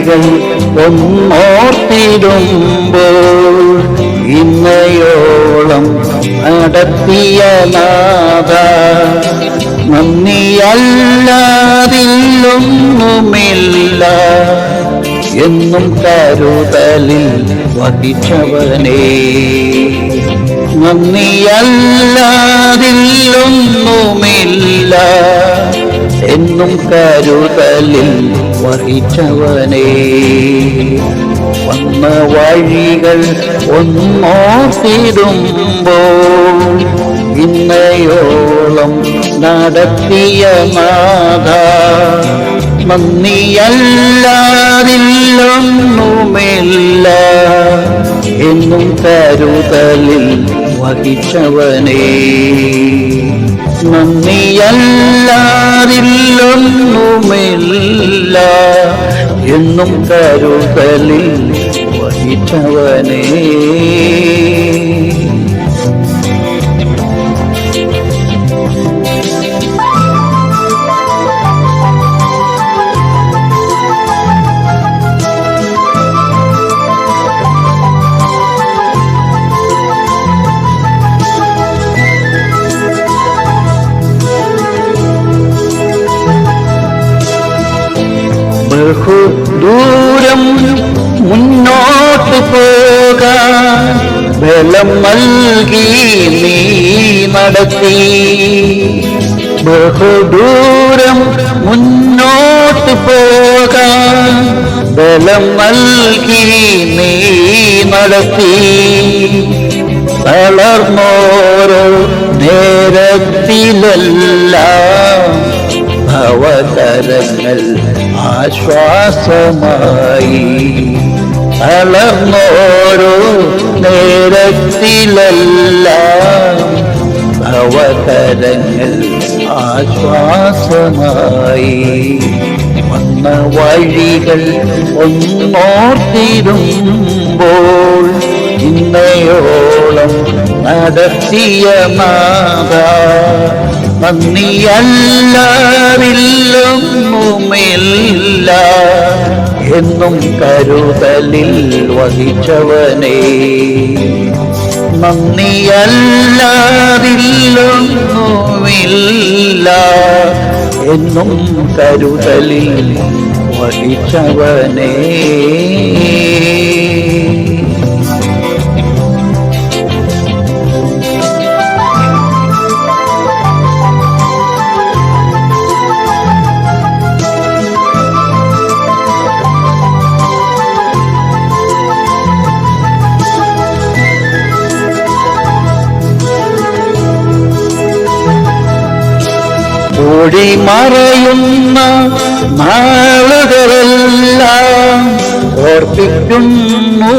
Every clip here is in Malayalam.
വഴികൾ ഒന്നോർത്തിടുമ്പോൾ ഇന്നയോളം നടത്തിയ നാഥ നന്ദിയല്ലാതില്ലൊന്നുമില്ല എന്നും കരുതലിൽ വഹിച്ചവനേ നന്ദിയല്ലാതില്ലൊന്നുമില്ല എന്നും കരുതലിൽ വഹിച്ചവനേ വന്ന വഴികൾ ഒന്നോത്തിടുമ്പോൾ ഇന്നയോളം നടത്തിയ നാഥ നന്ദിയല്ലാതില്ലൊന്നുമില്ല എന്നും കരുതലിൽ വഹിച്ചവനേ. നന്ദിയല്ലാതില്ലൊന്നുമില്ല എന്നും കരുതലിൽ വഹിച്ചവനേ. ബഹുദൂരം മുന്നോട്ട് പോകാൻ ബലം നൽകി നീ നടത്തി. ബഹുദൂരം മുന്നോട്ട് പോകാൻ ബലം നൽകി നീ നടത്തി. തളർന്നോരോ നേരത്തിലെല്ലാം ഭവതരങ്ങൾ ആശ്വാസമായി തളർന്നോരോ നേരത്തിലെല്ലാം ഭവതരങ്ങൾ ആശ്വാസമായി വന്ന വഴികൾ ഒന്നോർത്തിരുമ്പോൾ ഇന്നയോളം നടത്തിയ നാഥ നന്ദിയല്ലാതില്ലൊന്നുമില്ല എന്നും കരുതലിൽ വഹിച്ചവനേ. നന്ദിയല്ലാതില്ലൊന്നുമില്ല എന്നും കരുതലിൽ വഹിച്ചവനേ. ഓടി മറയുന്ന നാളുകളെല്ലാം ഓർപ്പിക്കുന്നു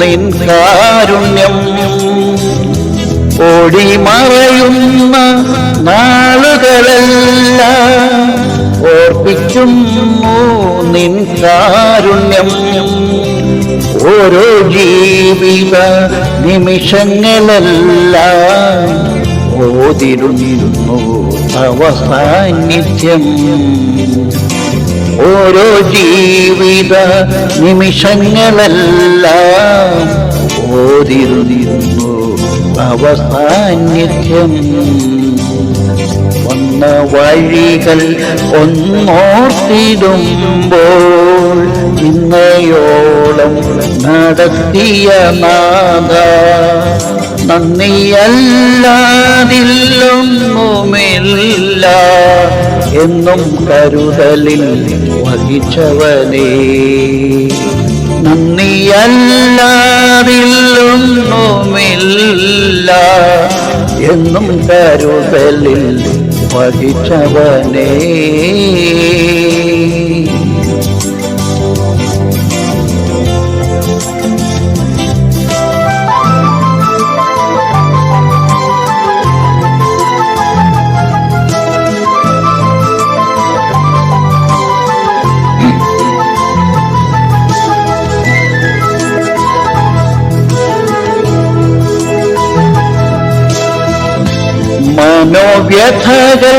നിൻ കാരുണ്യം. ഓടി മറയുന്ന നാളുകളെല്ലാം ഓർപ്പിക്കുന്നു നിൻ കാരുണ്യം. ഓരോ ജീവിത നിമിഷങ്ങളെല്ലാം ഓതിരുന്നു തവ സാന്നിധ്യം ഓരോ ജീവിത നിമിഷങ്ങളെല്ലാം ഓതിരുന്നു തവ സാന്നിധ്യം വന്ന വഴികൾ ഒന്നോർത്തിടുമ്പോൾ ഇന്നയോളം നടത്തിയ നാഥ. നന്ദിയല്ലാതില്ലൊന്നുമില്ല എന്നും കരുതലിൽ വഹിച്ചവനേ. നന്ദിയല്ലാതില്ലൊന്നുമില്ല. എന്നും കരുതലിൽ വഹിച്ചവനേ. മനോവ്യഥകൾ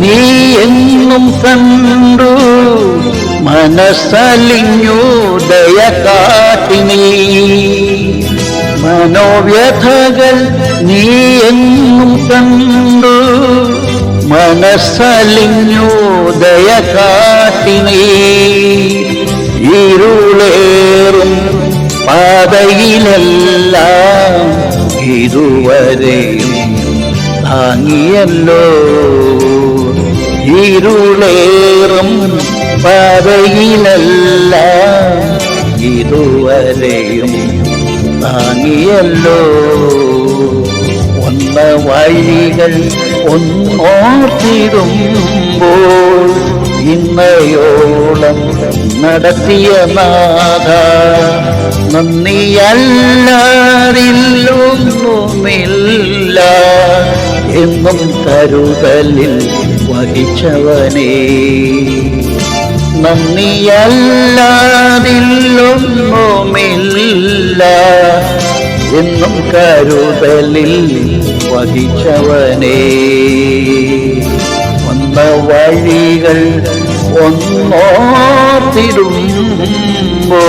നീ എന്നും കണ്ടു. മനസ്സലിഞ്ഞു ദയ കാട്ടിനി മനോവ്യഥകൾ നീ എന്നും കണ്ടു. മനസ്സലിഞ്ഞു ദയ കാട്ടിനി ഇരുളേറും പാതയിലെല്ലാം ഇതുവരെയും താങ്ങിയല്ലോ ഇരുളേറും പാതയിലല്ല ഇതുവരെയും താങ്ങിയല്ലോ ഒന്ന വഴികൾ ഒന്നോർത്തിടുമ്പോൾ ഇന്നയോളം നടത്തിയ നാഥ നന്ദിയല്ലാതില്ലൊന്നുമില്ല എന്നും കരുതലിൽ വഹിച്ചവനേ. നന്ദിയല്ലാതില്ലൊന്നുമില്ല എന്നും കരുതലിൽ വഹിച്ചവനേ. വന്ന വഴികൾ ഒന്നോർത്തിടുമ്പോ